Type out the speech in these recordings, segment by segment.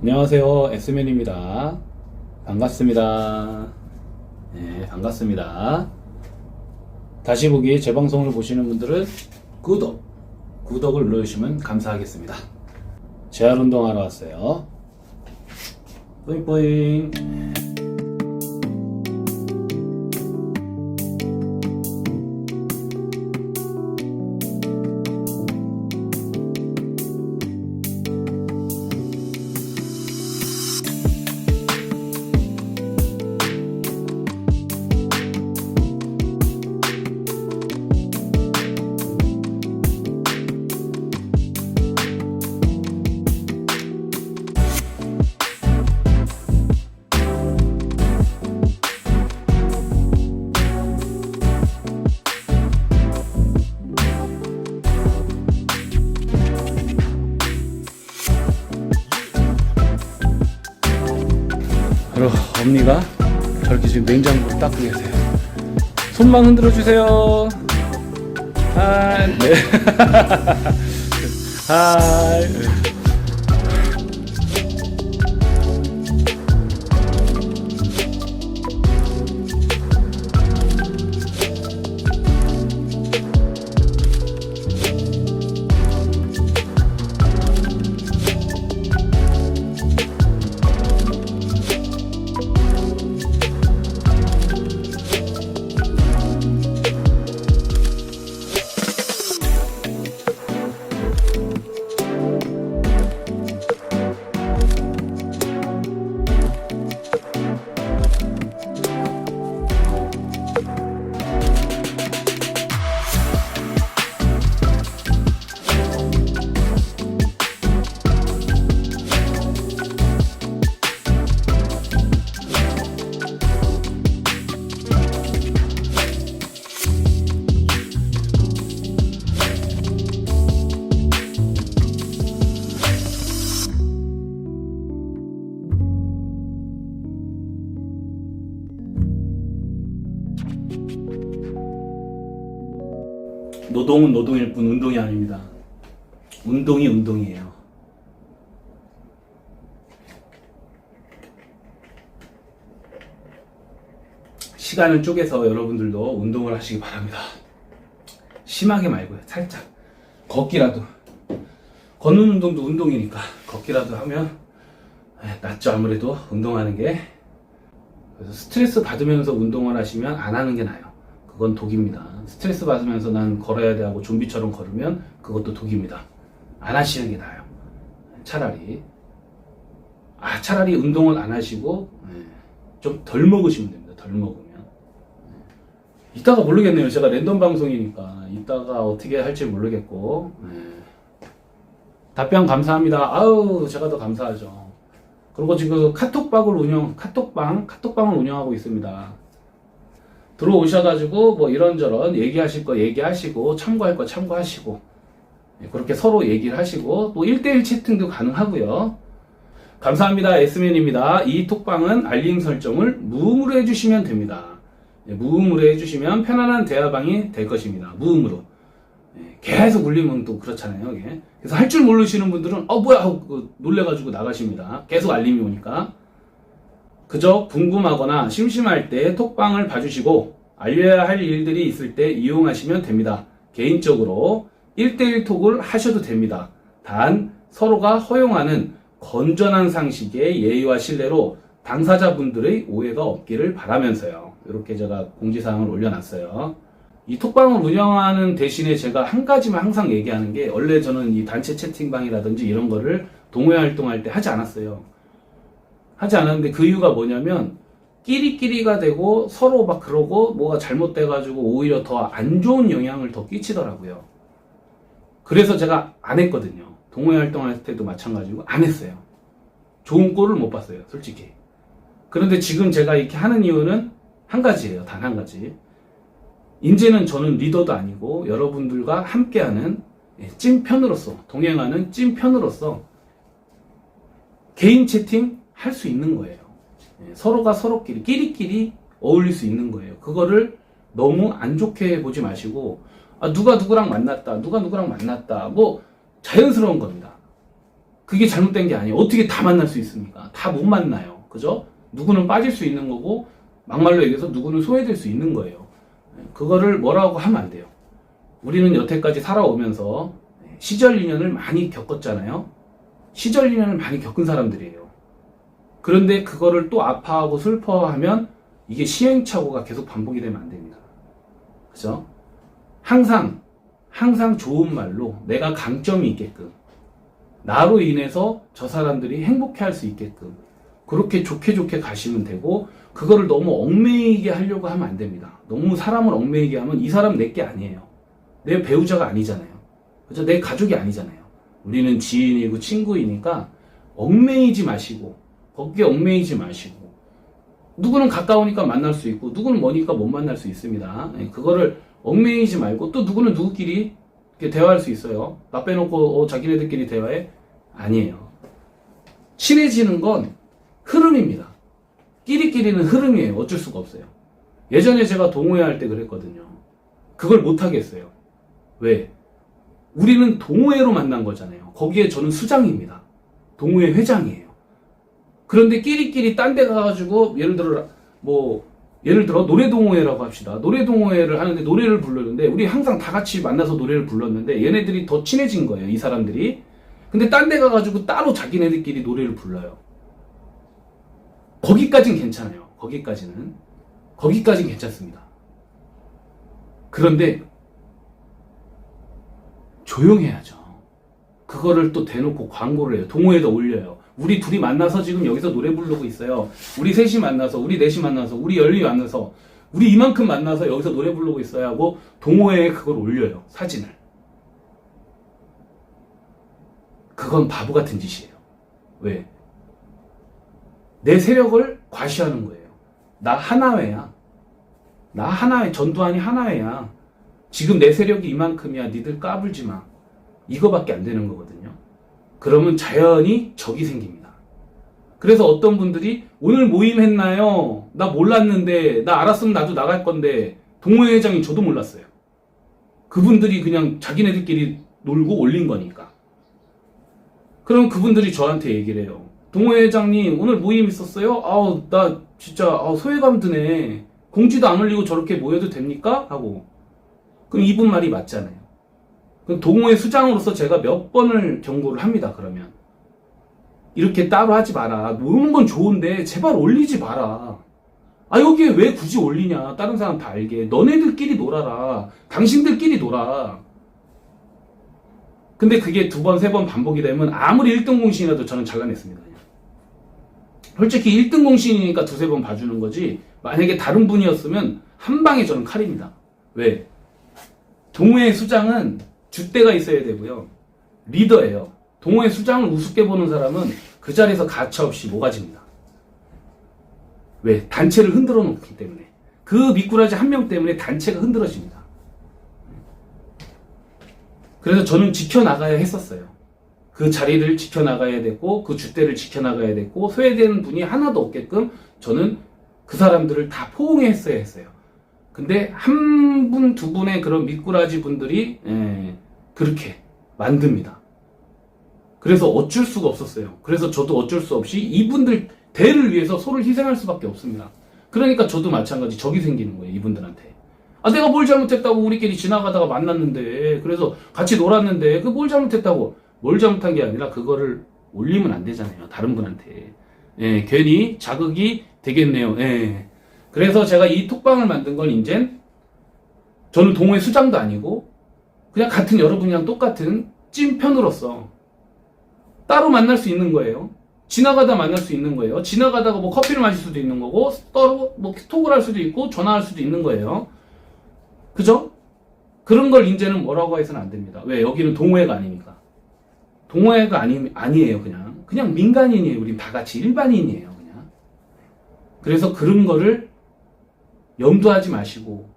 안녕하세요. S맨입니다. 반갑습니다. 네, 반갑습니다. 다시 보기 재방송을 보시는 분들은 구독, 구독을 눌러주시면 감사하겠습니다. 재활 운동하러 왔어요. 뿌잉뿌잉. 엄니가 저렇게 지금 냉장고를 닦고 계세요. 손만 흔들어 주세요. 하이, 네. 하이. 노동은 노동일 뿐 운동이 아닙니다. 운동이 운동이에요. 시간을 쪼개서 여러분들도 운동을 하시기 바랍니다. 심하게 말고요. 살짝. 걷기라도. 걷는 운동도 운동이니까 걷기라도 하면 에, 낫죠. 아무래도 운동하는 게. 그래서 스트레스 받으면서 운동을 하시면 안 하는 게 나아요. 그건 독입니다. 스트레스 받으면서 난 걸어야 돼 하고 좀비처럼 걸으면 그것도 독입니다. 안 하시는 게 나아요. 차라리. 아, 차라리 운동을 안 하시고, 좀 덜 먹으시면 됩니다. 덜 먹으면. 이따가 모르겠네요. 제가 랜덤 방송이니까. 이따가 어떻게 할지 모르겠고. 답변 감사합니다. 아우, 제가 더 감사하죠. 그리고 지금 카톡방을 운영, 카톡방, 카톡방을 운영하고 있습니다. 들어오셔가지고 뭐 이런저런 얘기하실 거 얘기하시고 참고할 거 참고하시고 예, 그렇게 서로 얘기를 하시고 또 1대1 채팅도 가능하고요. 감사합니다. S맨입니다. 이 톡방은 알림 설정을 무음으로 해주시면 됩니다. 예, 무음으로 해주시면 편안한 대화방이 될 것입니다. 무음으로. 예, 계속 울리면 또 그렇잖아요. 그래서 할 줄 모르시는 분들은 어 뭐야 하고 그 놀래가지고 나가십니다. 계속 알림이 오니까. 그저 궁금하거나 심심할 때 톡방을 봐주시고 알려야 할 일들이 있을 때 이용하시면 됩니다. 개인적으로 1대1 톡을 하셔도 됩니다. 단 서로가 허용하는 건전한 상식의 예의와 신뢰로 당사자분들의 오해가 없기를 바라면서요. 이렇게 제가 공지사항을 올려놨어요. 이 톡방을 운영하는 대신에 제가 한 가지만 항상 얘기하는 게 원래 저는 이 단체 채팅방이라든지 이런 거를 동호회 활동할 때 하지 않았어요. 하지 않았는데 그 이유가 뭐냐면 끼리끼리가 되고 서로 막 그러고 뭐가 잘못돼가지고 오히려 더 안 좋은 영향을 더 끼치더라고요. 그래서 제가 안 했거든요. 동호회 활동할 때도 마찬가지고 안 했어요. 좋은 꼴을 못 봤어요, 솔직히. 그런데 지금 제가 이렇게 하는 이유는 한 가지예요, 단 한 가지. 이제는 저는 리더도 아니고 여러분들과 함께하는 예, 찐편으로서, 동행하는 찐편으로서 개인 채팅 할 수 있는 거예요. 예, 서로가 서로끼리, 끼리끼리 어울릴 수 있는 거예요. 그거를 너무 안 좋게 보지 마시고, 아, 누가 누구랑 만났다, 누가 누구랑 만났다, 뭐 자연스러운 겁니다. 그게 잘못된 게 아니에요. 어떻게 다 만날 수 있습니까? 다 못 만나요. 그죠? 누구는 빠질 수 있는 거고, 막말로 얘기해서 누구는 소외될 수 있는 거예요. 그거를 뭐라고 하면 안 돼요. 우리는 여태까지 살아오면서 시절 인연을 많이 겪었잖아요. 시절 인연을 많이 겪은 사람들이에요. 그런데 그거를 또 아파하고 슬퍼하면 이게 시행착오가 계속 반복이 되면 안 됩니다. 그죠? 항상, 항상 좋은 말로 내가 강점이 있게끔, 나로 인해서 저 사람들이 행복해 할 수 있게끔, 그렇게 좋게 좋게 가시면 되고, 그거를 너무 얽매이게 하려고 하면 안 됩니다. 너무 사람을 얽매이게 하면 이 사람 내 게 아니에요. 내 배우자가 아니잖아요. 그죠? 내 가족이 아니잖아요. 우리는 지인이고 친구이니까 얽매이지 마시고, 거기에 얽매이지 마시고, 누구는 가까우니까 만날 수 있고, 누구는 머니까 못 만날 수 있습니다. 예, 그거를 얽매이지 말고, 또 누구는 누구끼리 대화할 수 있어요. 나 빼놓고 어, 자기네들끼리 대화해? 아니에요. 친해지는 건 흐름입니다. 끼리끼리는 흐름이에요. 어쩔 수가 없어요. 예전에 제가 동호회 할 때 그랬거든요. 그걸 못 하겠어요. 왜? 우리는 동호회로 만난 거잖아요. 거기에 저는 수장입니다. 동호회 회장이에요. 그런데 끼리끼리 딴 데 가가지고 예를 들어 뭐 예를 들어 노래 동호회라고 합시다. 노래 동호회를 하는데 노래를 부르는데 우리 항상 다 같이 만나서 노래를 불렀는데 얘네들이 더 친해진 거예요. 이 사람들이. 근데 딴 데 가가지고 따로 자기네들끼리 노래를 불러요. 거기까진 괜찮아요. 거기까지는. 거기까진 괜찮습니다. 그런데 조용해야죠. 그거를 또 대놓고 광고를 해요. 동호회도 올려요. 우리 둘이 만나서 지금 여기서 노래 부르고 있어요. 우리 셋이 만나서, 우리 넷이 만나서, 우리 열이 만나서, 우리 이만큼 만나서 여기서 노래 부르고 있어야 하고 동호회에 그걸 올려요. 사진을. 그건 바보 같은 짓이에요. 왜? 내 세력을 과시하는 거예요. 나 하나회야. 나 하나회, 전두환이 하나회야. 지금 내 세력이 이만큼이야. 니들 까불지 마. 이거밖에 안 되는 거거든요. 그러면 자연히 적이 생깁니다. 그래서 어떤 분들이 오늘 모임 했나요? 나 몰랐는데, 나 알았으면 나도 나갈 건데, 동호회 회장이 저도 몰랐어요. 그분들이 그냥 자기네들끼리 놀고 올린 거니까. 그럼 그분들이 저한테 얘기를 해요. 동호회 회장님, 오늘 모임 있었어요? 아우, 나 진짜 아우, 소외감 드네. 공지도 안 올리고 저렇게 모여도 됩니까? 하고. 그럼 이분 말이 맞잖아요. 동호회 수장으로서 제가 몇 번을 경고를 합니다, 그러면. 이렇게 따로 하지 마라. 노는 건 좋은데, 제발 올리지 마라. 아, 여기에 왜 굳이 올리냐. 다른 사람 다 알게. 너네들끼리 놀아라. 당신들끼리 놀아. 근데 그게 두 번, 세 번 반복이 되면 아무리 1등 공신이라도 저는 잘라냈습니다. 솔직히 1등 공신이니까 두세 번 봐주는 거지, 만약에 다른 분이었으면 한 방에 저는 칼입니다. 왜? 동호회 수장은 줏대가 있어야 되고요. 리더예요. 동호회 수장을 우습게 보는 사람은 그 자리에서 가차없이 모가집니다. 왜? 단체를 흔들어 놓기 때문에. 그 미꾸라지 한 명 때문에 단체가 흔들어집니다. 그래서 저는 지켜나가야 했었어요. 그 자리를 지켜나가야 됐고, 그 줏대를 지켜나가야 됐고, 소외되는 분이 하나도 없게끔 저는 그 사람들을 다 포옹했어야 했어요. 근데 한 분, 두 분의 그런 미꾸라지 분들이, 예, 그렇게 만듭니다. 그래서 어쩔 수가 없었어요. 그래서 저도 어쩔 수 없이 이분들 대를 위해서 소를 희생할 수밖에 없습니다. 그러니까 저도 마찬가지 적이 생기는 거예요, 이분들한테. 아, 내가 뭘 잘못했다고 우리끼리 지나가다가 만났는데, 그래서 같이 놀았는데, 그 뭘 잘못했다고. 뭘 잘못한 게 아니라 그거를 올리면 안 되잖아요, 다른 분한테. 예, 괜히 자극이 되겠네요, 예. 그래서 제가 이 톡방을 만든 건 이젠, 저는 동호회 수장도 아니고, 그냥 같은 여러분이랑 똑같은 찐편으로서 따로 만날 수 있는 거예요. 지나가다 만날 수 있는 거예요. 지나가다가 뭐 커피를 마실 수도 있는 거고, 따로 뭐 톡을 할 수도 있고, 전화할 수도 있는 거예요. 그죠? 그런 걸 이제는 뭐라고 해서는 안 됩니다. 왜? 여기는 동호회가 아니니까. 동호회가 아니, 아니에요, 그냥. 그냥 민간인이에요. 우린 다 같이 일반인이에요, 그냥. 그래서 그런 거를 염두하지 마시고,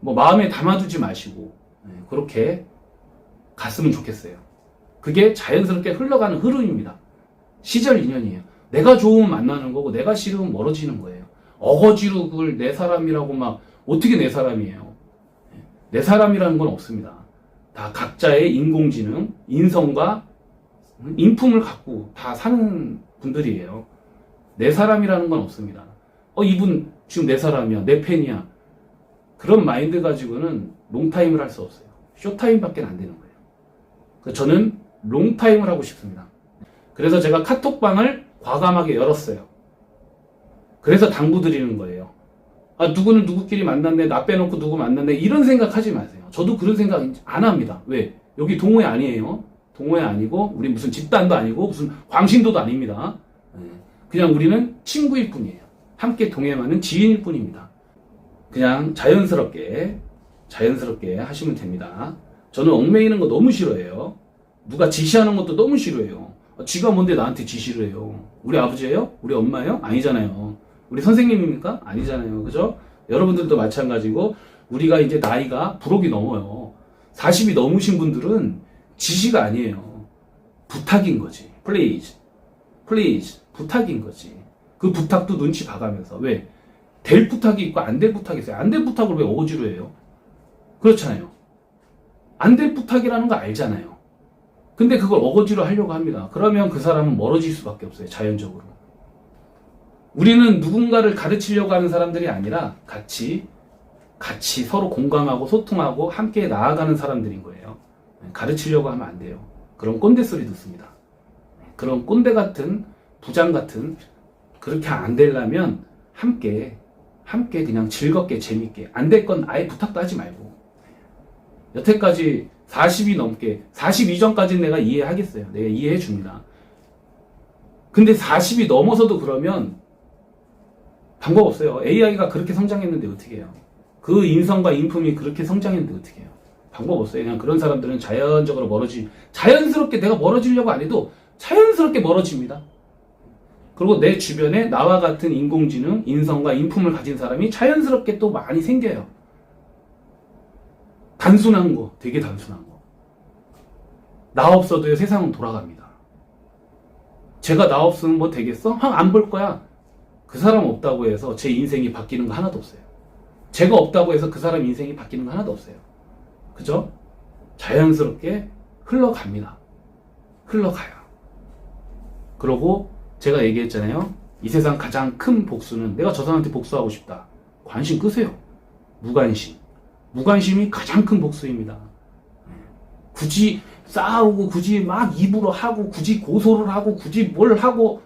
뭐 마음에 담아두지 마시고, 네, 그렇게 갔으면 좋겠어요. 그게 자연스럽게 흘러가는 흐름입니다. 시절 인연이에요. 내가 좋으면 만나는 거고, 내가 싫으면 멀어지는 거예요. 어거지로 그걸 내 사람이라고 막, 어떻게 내 사람이에요? 내 사람이라는 건 없습니다. 다 각자의 인공지능, 인성과 인품을 갖고 다 사는 분들이에요. 내 사람이라는 건 없습니다. 어, 이분 지금 내 사람이야, 내 팬이야. 그런 마인드 가지고는 롱타임을 할 수 없어요. 쇼타임밖에 안 되는 거예요. 저는 롱타임을 하고 싶습니다. 그래서 제가 카톡방을 과감하게 열었어요. 그래서 당부 드리는 거예요. 아, 누구는 누구끼리 만났네, 나 빼놓고 누구 만났네, 이런 생각 하지 마세요. 저도 그런 생각 안 합니다. 왜? 여기 동호회 아니에요. 동호회 아니고, 우리 무슨 집단도 아니고, 무슨 광신도도 아닙니다. 예. 그냥 우리는 친구일 뿐이에요. 함께 동행하는 지인일 뿐입니다. 그냥 자연스럽게, 자연스럽게 하시면 됩니다. 저는 얽매이는 거 너무 싫어해요. 누가 지시하는 것도 너무 싫어해요. 아, 지가 뭔데 나한테 지시를 해요? 우리 아버지예요? 우리 엄마예요? 아니잖아요. 우리 선생님입니까? 아니잖아요. 그죠? 여러분들도 마찬가지고 우리가 이제 나이가 부록이 넘어요. 40이 넘으신 분들은 지시가 아니에요. 부탁인 거지. Please. Please. 부탁인 거지. 그 부탁도 눈치 봐가면서. 왜? 될 부탁이 있고 안 될 부탁이 있어요. 안 될 부탁을 왜 어거지로 해요? 그렇잖아요. 안 될 부탁이라는 거 알잖아요. 근데 그걸 어거지로 하려고 합니다. 그러면 그 사람은 멀어질 수밖에 없어요. 자연적으로. 우리는 누군가를 가르치려고 하는 사람들이 아니라 같이 같이 서로 공감하고 소통하고 함께 나아가는 사람들인 거예요. 가르치려고 하면 안 돼요. 그런 꼰대 소리 듣습니다. 그런 꼰대 같은 부장 같은 그렇게 안 되려면 함께 함께 그냥 즐겁게 재밌게 안 될 건 아예 부탁도 하지 말고 여태까지 40이 넘게 40 이전까지는 내가 이해하겠어요. 내가 이해해 줍니다. 근데 40이 넘어서도 그러면 방법 없어요. AI가 그렇게 성장했는데 어떻게 해요? 그 인성과 인품이 그렇게 성장했는데 어떻게 해요? 방법 없어요. 그냥 그런 사람들은 자연적으로 멀어지, 자연스럽게 내가 멀어지려고 안 해도 자연스럽게 멀어집니다. 그리고 내 주변에 나와 같은 인공지능, 인성과 인품을 가진 사람이 자연스럽게 또 많이 생겨요. 단순한 거, 되게 단순한 거. 나 없어도 세상은 돌아갑니다. 제가 나 없으면 뭐 되겠어? 안 볼 거야. 그 사람 없다고 해서 제 인생이 바뀌는 거 하나도 없어요. 제가 없다고 해서 그 사람 인생이 바뀌는 거 하나도 없어요. 그죠? 자연스럽게 흘러갑니다. 흘러가요. 그러고 제가 얘기했잖아요. 이 세상 가장 큰 복수는 내가 저 사람한테 복수하고 싶다. 관심 끄세요. 무관심. 무관심이 가장 큰 복수입니다. 굳이 싸우고 굳이 막 입으로 하고 굳이 고소를 하고 굳이 뭘 하고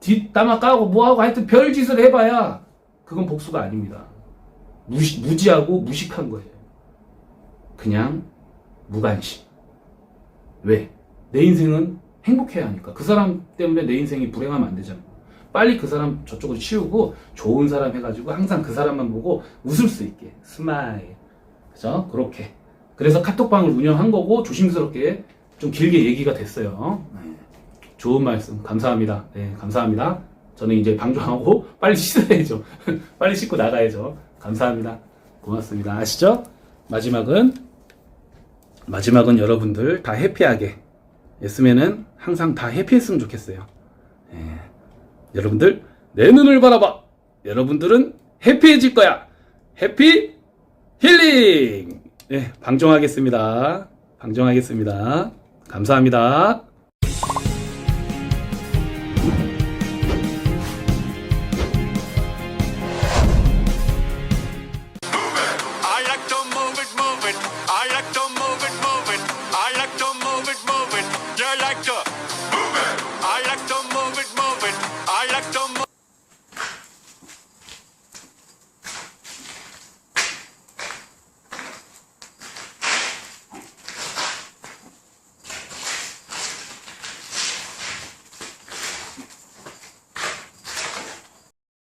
뒷담화 까고 뭐하고 하여튼 별짓을 해봐야 그건 복수가 아닙니다. 무시, 무지하고 무식한 거예요. 그냥 무관심. 왜? 내 인생은 행복해야 하니까. 그 사람 때문에 내 인생이 불행하면 안 되잖아요. 빨리 그 사람 저쪽으로 치우고 좋은 사람 해가지고 항상 그 사람만 보고 웃을 수 있게. 스마일. 그죠? 그렇게. 그래서 카톡방을 운영한 거고 조심스럽게 좀 길게 얘기가 됐어요. 네. 좋은 말씀 감사합니다. 네, 감사합니다. 저는 이제 방종하고 빨리 씻어야죠. 빨리 씻고 나가야죠. 감사합니다. 고맙습니다. 아시죠? 마지막은 마지막은 여러분들 다 해피하게 했으면은 항상 다 해피했으면 좋겠어요. 예. 여러분들 내 눈을 바라봐. 여러분들은 해피해질 거야. 해피 힐링. 네, 방종하겠습니다. 방종하겠습니다. 감사합니다.